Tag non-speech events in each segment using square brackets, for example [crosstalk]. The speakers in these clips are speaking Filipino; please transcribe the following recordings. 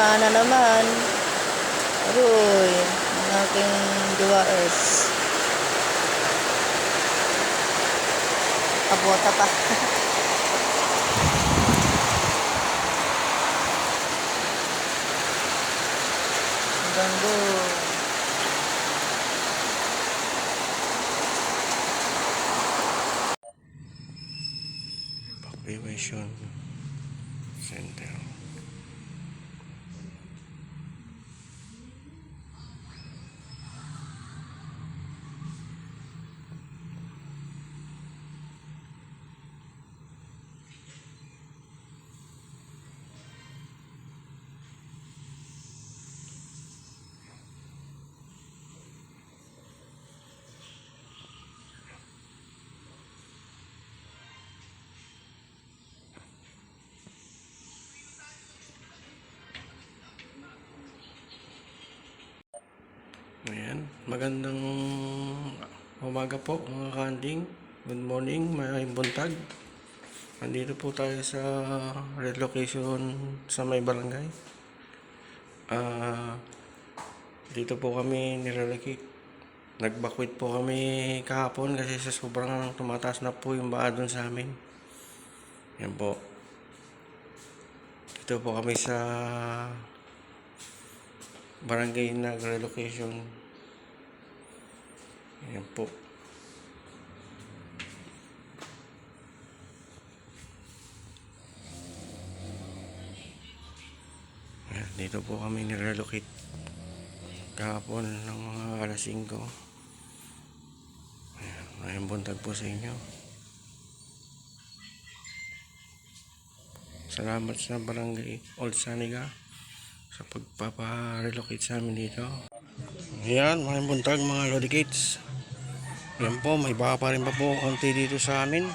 Bahana naman. Aroy. Ang aking duwaers. Abota pa. [laughs] Hanggang. Evacuation Center. Ayan, magandang umaga po mga kanding. Good morning, may buntag. Nandito po tayo sa relocation sa may barangay. Ah, dito po kami nirelocate. Nag-backwit po kami kahapon kasi sa sobrang tumataas na po yung baha doon sa amin. Yan po. Dito po kami sa barangay nag-relocation. Ayan po. Ayan, dito po kami nirelocate kahapon ng mga alas 5. Ayan, buntag po sa inyo. Salamat sa barangay Old Saniga sa pagpapa-relocate sa amin dito. Ayan, mga buntag mga Lodi Gates. Yan po, may baka pa rin pa po konti dito sa amin.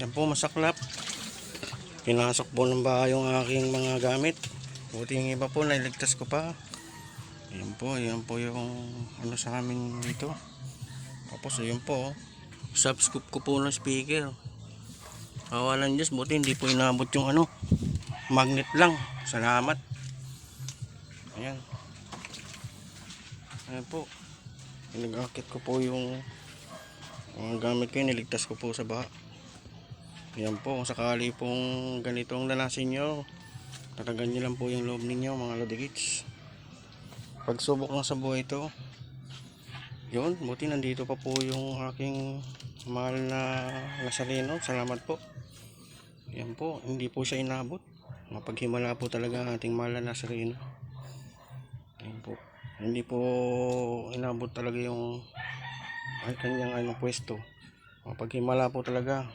Yan po, masaklap. Pinasok po ng baha yung aking mga gamit. Buti yung iba po, nailigtas ko pa. Yan po, yan po yung ano sa amin dito. Tapos, yun po. Subscoop ko po ng speaker. Kawalan Diyos, buti hindi po inabot yung ano. Magnet lang. Salamat. Ayan. Ayan po. Pinag-akit ko po yung mga gamit ko, yun, niligtas ko po sa baha. Ayan po, sakali pong ganito ang lanasin nyo, tatagan nyo lang po yung loob ninyo mga lodigits. Pagsubok lang sa buhay ito, yun, buti nandito pa po yung aking mahal na Nazareno. Salamat po. Yan po, hindi po siya inabot. Mapaghimala po talaga ang ating mahal na Nazareno. Yan po. Hindi po inabot talaga yung ay kanyang ano pwesto. Mapaghimala po talaga.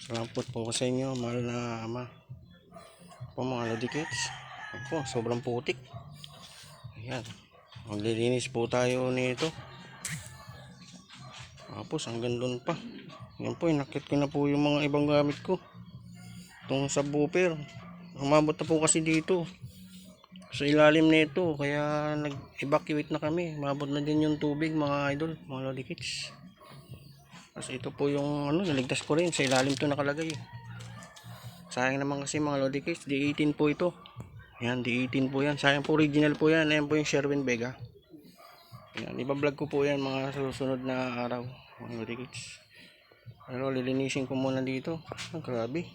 Salamat po sa inyo, mahal na ama. Po mga lodikits. Po, sobrang putik. Ayan. Maglilinis po tayo nito. Tapos hanggang doon pa. Yan po, inakit ko na po yung mga ibang gamit ko. Itong subwoofer. Umabot na po kasi dito. Sa ilalim nito. Kaya nag-evacuate na kami. Umabot na din yung tubig mga idol. Mga lodi kids. Kasi ito po yung ano, naligtas ko rin. Sa ilalim to nakalagay. Sayang naman kasi mga lodi kids. D18 po ito. Yan, D18 po yan. Sayang po original po yan. Ayan po yung Sherwin Vega. Yan, ibablog ko po yan mga susunod na araw. Mga lodi kids. Pero lilinisin ko muna dito. Ah, grabe.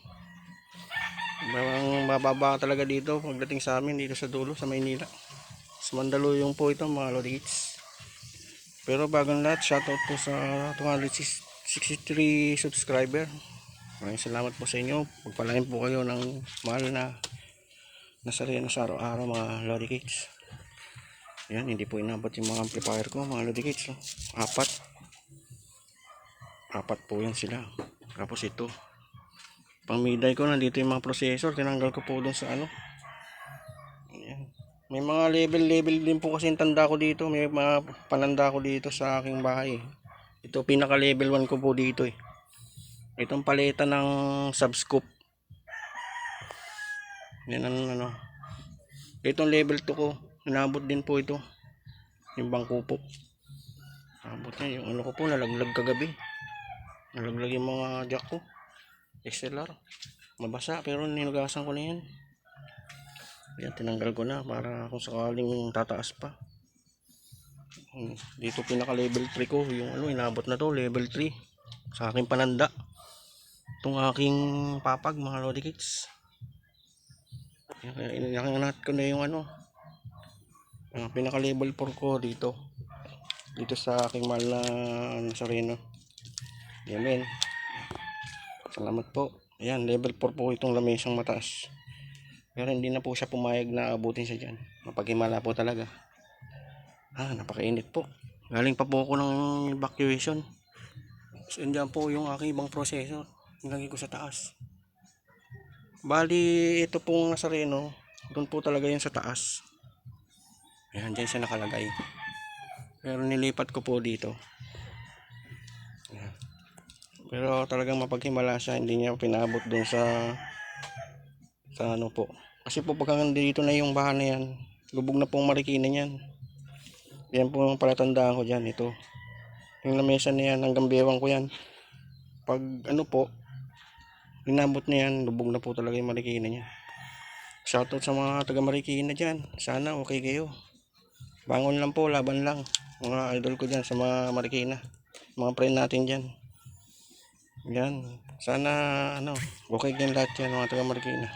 Ang mababa talaga dito pagdating sa amin dito sa dulo sa Maynila. Sa Mandaluyong po ito mga lodites. Pero bagong lahat, shoutout po sa 263 subscriber. Maraming salamat po sa inyo. Pagpalain po kayo ng mahal na nasareno sa araw-araw mga lodites. Yan, hindi po inabot yung mga amplifier ko mga lodites. Oh. Apat. Apat po yan sila. Tapos ito, pang miday ko nandito yung mga processor tinanggal ko po doon sa ano Ayan. may mga level level din po kasi tanda ko dito may mga pananda ko dito sa aking bahay ito pinaka level 1 ko po dito eh Itong paleta ng subscoop. Yan ang ano. Itong level 2 ko. Inabot din po ito. Yung bangko po. Abot niya. Yung ano ko po nalaglag kagabi. Nalaglag yung mga jack ko. XLR. Mabasa pero ninugasan ko na yan. Yan, tinanggal ko na para kung sakaling tataas pa. Hmm, Dito pinaka level 3 ko, yung ano, inabot na to, level 3. Sa aking pananda. Itong aking papag, mga Lodi Kids. Inakangat ko na yung ano, ang pinaka level 4 ko dito. Dito sa aking mahal na ano, sareno. Yan men. Salamat po. Ayan, level 4 po itong lamesang mataas. Pero hindi na po siya pumayag na abutin siya dyan. Mapaghimala po talaga. Ah, napakainit po. Galing pa po ako ng evacuation. So, andyan po yung aking ibang proseso. Nilagay ko sa taas. Bali, ito pong nasa reno. Doon po talaga yun sa taas. Ayan, dyan siya nakalagay. Pero nilipat ko po dito. Pero talagang mapaghimala siya. Hindi niya pinabot doon sa sa ano po. Kasi po pagka dito na yung bahan na yan, lubog na pong marikina yan. Yan po yung palatandaan ko dyan, ito. Yung lamesa na yan, hanggang bewang ko yan. Pag ano po, linabot na yan, lubog na po talaga yung marikina niya. Shoutout sa mga taga marikina dyan. Sana okay kayo. Bangon lang po, laban lang. Mga idol ko dyan sa mga marikina. Mga friend natin dyan. Yan. Sana ano, okay din lahat yan mga taga marikina.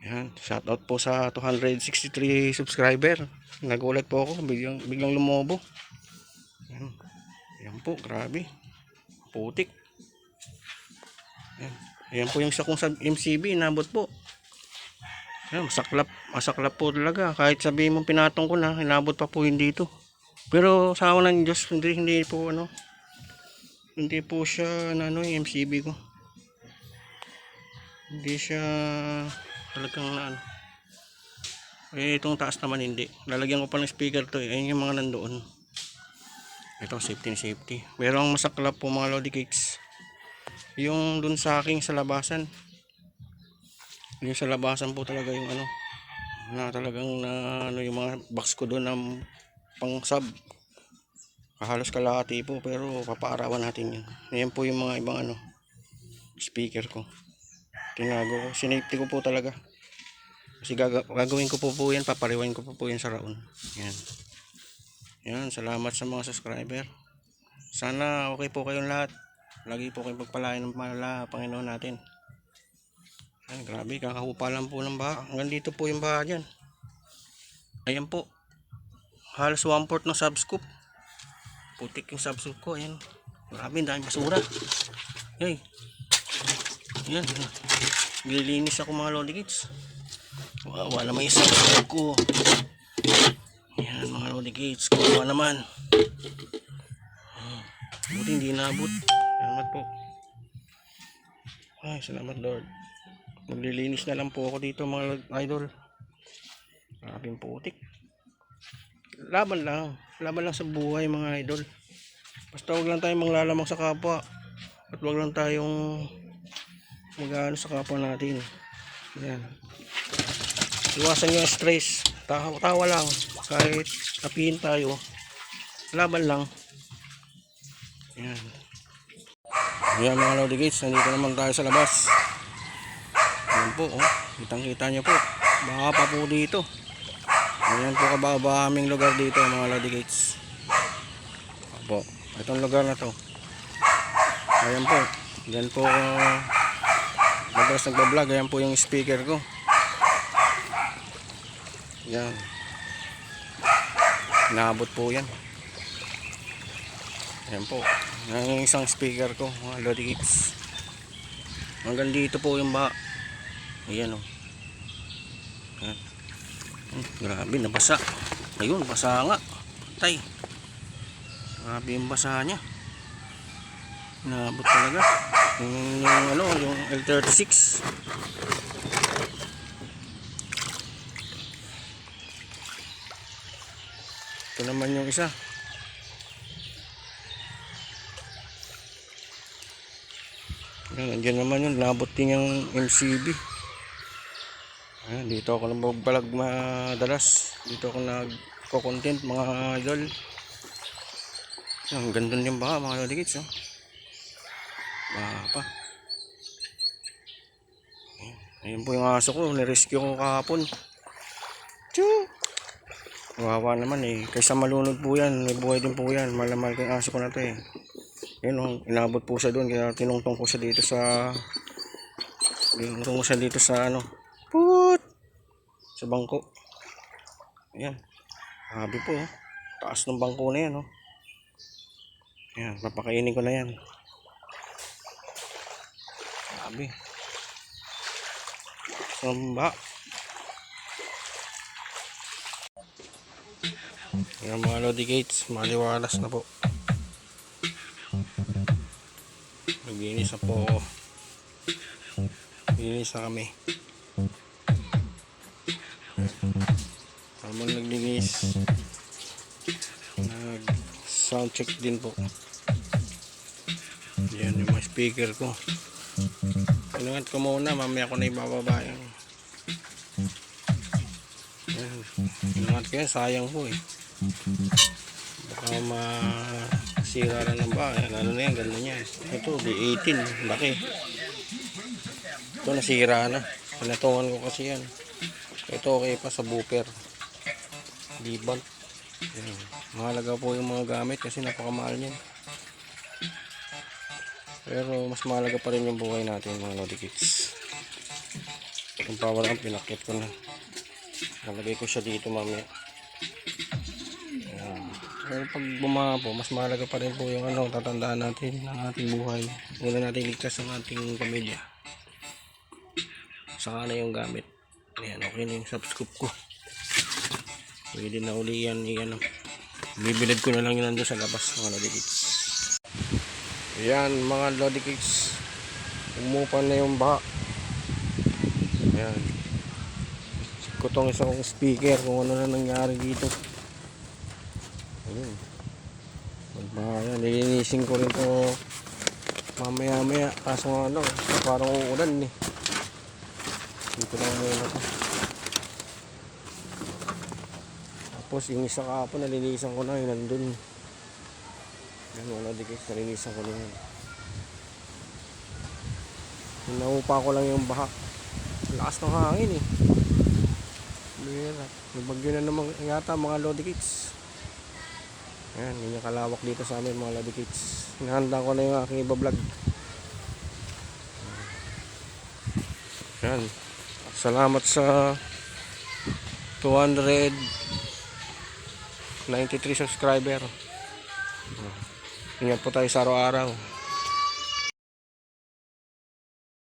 Yan, shoutout po sa 263 subscriber. Nagulat po ako, biglang, biglang lumobo. Yan. Yan po, grabe. Putik. Yan. Yan po yung sa kong MCB, inabot po. Yan, masaklap, masaklap po talaga. Kahit sabihin mo pinatong ko na, inabot pa po yun dito. Pero sa ako ng Diyos, hindi, hindi po ano, hindi po siya ano yung MCB ko. Hindi siya talagang na ano. Eh, itong taas naman hindi. Lalagyan ko pa ng speaker to eh. Ayun yung mga nandoon. Ito, safety and safety. Pero ang masaklap po mga Lodi Cakes. Yung dun sa aking sa labasan. Yung sa labasan po talaga yung ano. Na talagang na ano yung mga box ko doon ng pang sub. Halos kalahati po pero papaarawan natin. Yan po yung mga ibang ano speaker ko. Tinago ko. Sinafety ko po talaga. Kasi gaga- gagawin ko po po yan. Papariwain ko po po yan sa raon. Yan. Yan. Salamat sa mga subscriber. Sana okay po kayong lahat. Lagi po kayong pagpalain ng mala Panginoon natin. Yan, grabe. Kakahupa lang po ng baha. Hanggang dito po yung baha dyan. Ayan po. Halos 1 fourth ng subscoop. Putik yung subscoop ko. Ayan. Ang daming basura. Hey. Yan. Nililinis ako mga lodi kids. Wawa naman yung subscribe ko. Yan mga lodi kids. Kuha naman. Buti hindi nabot. Salamat po. Ay, salamat Lord. Maglilinis na lang po ako dito mga idol. Grabing putik. Laban lang. Laban lang sa buhay mga idol. Basta huwag lang tayong manglalamang sa kapwa. At huwag lang tayong mag sa kapwa natin. Yan. Iwasan nyo ang stress. Tawa, tawa lang. Kahit tapihin tayo. Laban lang. Yan. Yan mga Lodi Gates. Nandito naman tayo sa labas. Yan po. Oh. Kitang kita nyo po. Baka pa po dito. Ayan po kababa aming lugar dito mga Lodi Gates. Opo. Itong lugar na to. Ayan po. Yan po. Uh, madalas nagbablog. Ayan po yung speaker ko. Yan. Naabot po yan. Ayan po. Yung isang speaker ko. Mga Lodi Geeks. Hanggang dito po yung ba. Ayan o. Oh. Grabe, nabasa. Ayun, basa nga. Tay. Grabe yung basa niya. Naabot talaga. Yung, yung ano, yung L36. Ito naman yung isa. Yan, nandiyan naman yun. Nabot din yung MCB. Ayan, dito ako nagbabalag madalas. Dito ako nagko-content mga idol. Ang ganda yung baka mga lodi kids. Oh. Baka pa. Ayan, po yung aso ko. Nirescue ko kahapon. Choo! Wawa naman eh. Kaysa malunod po yan. May buhay din po yan. Malamal ko yung aso ko na to eh. Yun oh, inabot po siya doon. Kaya tinungtong ko siya dito sa... Tinungtong ko siya dito sa ano. Bangko. Ayan. Grabe po oh. Taas ng bangko na yan oh. Ayan, papakainin ko na yan. Grabe. Samba. Ayan mga Lodi Gates, maliwalas na po. Naglinis na po. Naglinis na kami. Habang naglinis, nag sound check din po. Yan yung mga speaker ko. Inangat ko muna, mamaya ko na ibababa. Inangat ko yan, sayang po eh. Baka masira lang ng bahay. Ano na yan, ganda niya. Ito, di 18, laki. Ito nasira na. Pinatungan ko kasi yan. Ito okay pa sa booper. Liban. Yan. Mahalaga po yung mga gamit kasi napakamahal niyan. Pero mas mahalaga pa rin yung buhay natin mga Lodi Kids. Yung power amp, pinakit ko na. Nalagay ko siya dito mamaya. Ayan. Pero pag bumaha po, mas mahalaga pa rin po yung ano, tatandaan natin ng ating buhay. Una natin ligtas ang ating pamilya. Saka na yung gamit. Ayan, okay na yung subscope ko. Pwede na uli yan, i- ano. Bibilad ko na lang yun nandun sa labas mga Lodi Kids. Ayan mga Lodi Kids. Umupan na yung baha. Ayan. ko tong isang speaker kung ano na nangyari dito. Ayun. Magbahayan. Nilinisin ko rin to mamaya maya. Kaso ano, parang uulan eh. Dito lang muna to. Tapos yung isa kahapon nalinisan ko na yun nandun. Yan wala di guys, nalinisan ko na yun. Naupa ko lang yung baha. Lakas ng hangin eh. Bira. May na naman yata mga Lodi Kids. Ayan, yun yung kalawak dito sa amin mga Lodi Kids. Hinahanda ko na yung aking iba-vlog. Ayan. Salamat sa 293 subscriber. Ingat po tayo sa araw-araw.